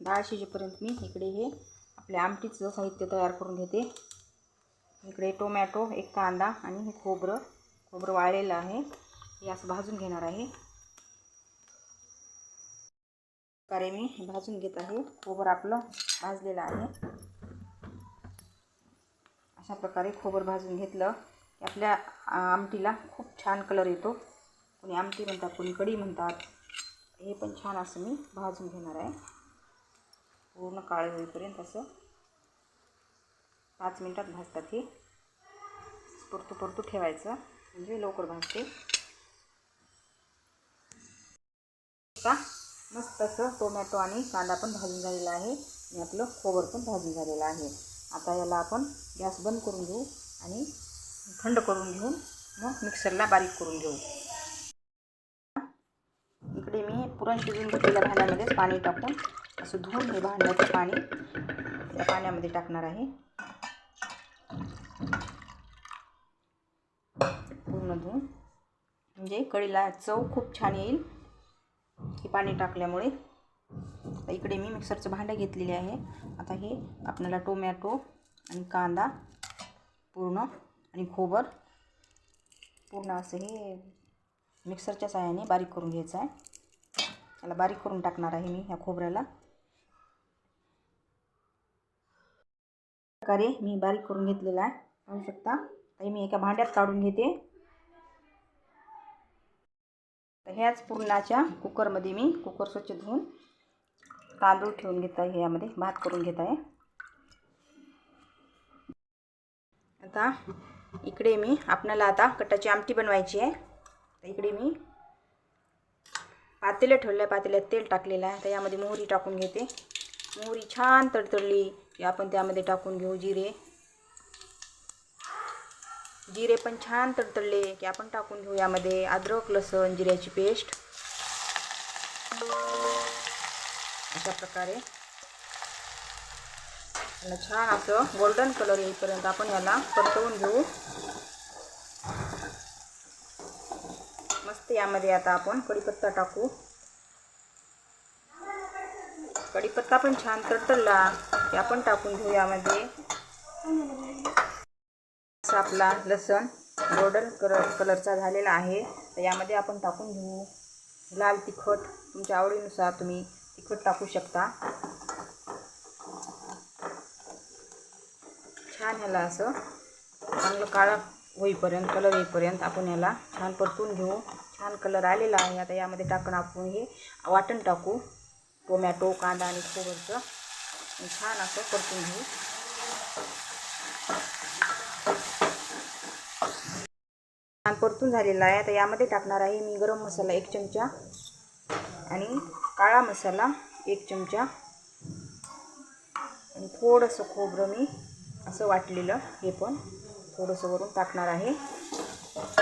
डाळ शिजेपर्यंत मी इकडे हे आपल्या आमटीचं साहित्य तयार करून घेते. इकडे टोमॅटो एक कांदा आणि हे खोबरं. खोबरं वाळलेलं आहे. हे असं भाजून घेणार आहे. प्रकारे मी हे भाजून घेत आहे. खोबरं आपलं भाजलेलं आहे. अशा प्रकारे खोबर भाजून घेतलं की आपल्या आमटीला खूप छान कलर येतो. कोणी आमटी म्हणतात कोणी कढी म्हणतात. हे पण छान असं मी भाजून घेणार आहे. पूर्ण काळे होईपर्यंत असं पाच मिनटात भाजतात हे. परतू परतू ठेवायचं. म्हणजे लवकर भाजते. का मस्त असं टोमॅटो आणि कांदा पण भाजून झालेला आहे. आणि आपलं खोबर पण भाजून झालेलं आहे. आता याला आपण गॅस बंद करून घेऊ आणि थंड करून घेऊन मग मिक्सरला बारीक करून घेऊ. इकडे मी पुरण शिजून घेतलेल्या भांड्यामध्येच पाणी टाकून असं धुवून हे भांड्याचं पाणी. त्या पाण्यामध्ये टाकणार आहे. पूर्ण धुवून. म्हणजे कढीला चव खूप छान येईल. हे पाणी टाकल्यामुळे. इकडे मी मिक्सरचं भांडं घेतलेले आहे. आता हे आपल्याला टोमॅटो आणि कांदा पूर्ण आणि खोबर पूर्ण असं हे मिक्सरच्या साहाय्याने बारीक करून घ्यायचं आहे. त्याला बारीक करून टाकणार आहे मी ह्या खोबऱ्याला. प्रकारे मी बारीक करून घेतलेला आहे. पाहू शकता. ताई मी एका भांड्यात काढून घेते. तर ह्याच पुरणाच्या कुकरमध्ये मी कुकर स्वच्छ धुवून तांदूळ ठेवून घेत आहे. यामध्ये भात करून घेत आहे. आता इकडे मी आपणाला आता कटाची आमटी बनवायची आहे. तर इकडे मी पातेलं ठेवलं आहे पातेल्यात तेल टाकलेलं आहे. तर यामध्ये मोहरी टाकून घेते. मोहरी छान तडतडली. की आपण त्यामध्ये टाकून घेऊ जिरे. जिरे पण छान तडतडले की आपण टाकून घेऊ यामध्ये अद्रक लसण जिऱ्याची पेस्ट. अशा प्रकारे. याला छान असं गोल्डन कलर येईपर्यंत आपण याला परतवून घेऊ. मस्त यामध्ये आता आपण कढीपत्ता टाकू. कढीपत्ता पण छान तडतडला. की आपण टाकून घेऊ यामध्ये. असा आपला लसण गोल्डन कलर कलरचा झालेला आहे. तर यामध्ये आपण टाकून घेऊ. लाल तिखट तुमच्या आवडीनुसार तुम्ही तिखट टाकू शकता. छान ह्याला असं चांगलं काळा होईपर्यंत कलर येईपर्यंत आपण याला छान परतून घेऊ. छान कलर आलेला आहे. आता यामध्ये टाकून आपण हे वाटण टाकू. टोमॅटो कांदा आणि खोबरचं. छान असं परतून घेऊ. छान परतून झालेला आहे. आता यामध्ये टाकणार आहे मी गरम मसाला एक चमचा आणि काळा मसाला एक चमचा. आणि थोडंसं खोबरं मी असं वाटलेलं हे पण थोडंसं वरून टाकणार आहे.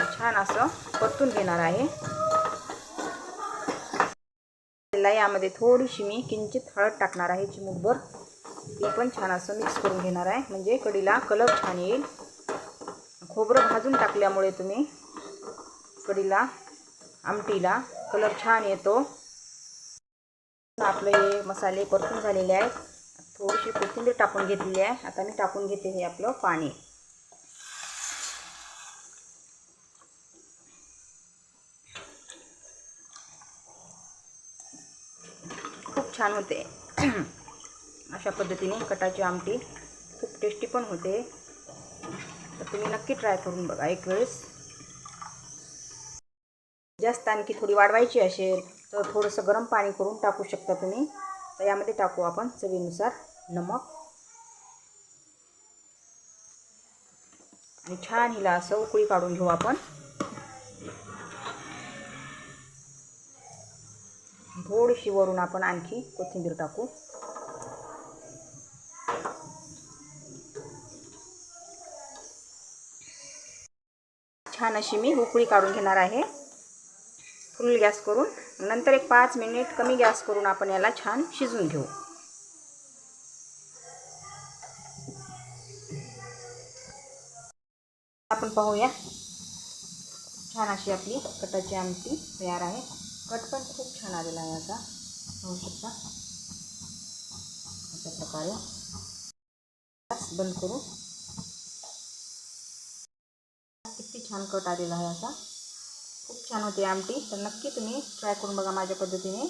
छान असं परतून घेणार आहे. यामध्ये थोडीशी मी किंचित हळद टाकणार आहे. चिमूटभर. ती पण छान असं मिक्स करून घेणार आहे. म्हणजे कढीला कलर छान येईल. खोबरं भाजून टाकल्यामुळे तुम्ही कढीला आमटीला कलर छान येतो. आपले हे मसाले परतून झालेले आहेत. थोडीशी कोथिंबीर टाकून घेतलेली आहे. आता मी टाकून घेते हे आपलं पाणी. खूप छान होते. अशा पद्धतीने कटाची आमटी खूप टेस्टी पण होते. तर तुम्ही नक्की ट्राय करून बघा एक वेळेस. जास्त आणखी थोडी वाढवायची असेल तर थोडंसं गरम पाणी करून टाकू शकता तुम्ही. तर यामध्ये टाकू आपण चवीनुसार नमक. आणि छान हिला असं उकळी काढून घेऊ आपण. थोडीशी वरून आपण आणखी कोथिंबीर टाकू. छान अशी मी उकळी काढून घेणार आहे. फुल गॅस करून. नंतर एक पाच मिनिट कमी गॅस करून आपण याला छान शिजून घेऊ. आपण पाहूया. छान अशी आपली कटाची आमटी तयार आहे. कट पण खूप छान आलेला आहे याचा. होऊ शकता. अशा प्रकारे. गॅस बंद करू. किती छान कट आलेला आहे असा खूप छान होते आमटी. तर नक्की तुम्ही ट्राय करून बघा माझ्या पद्धतीने.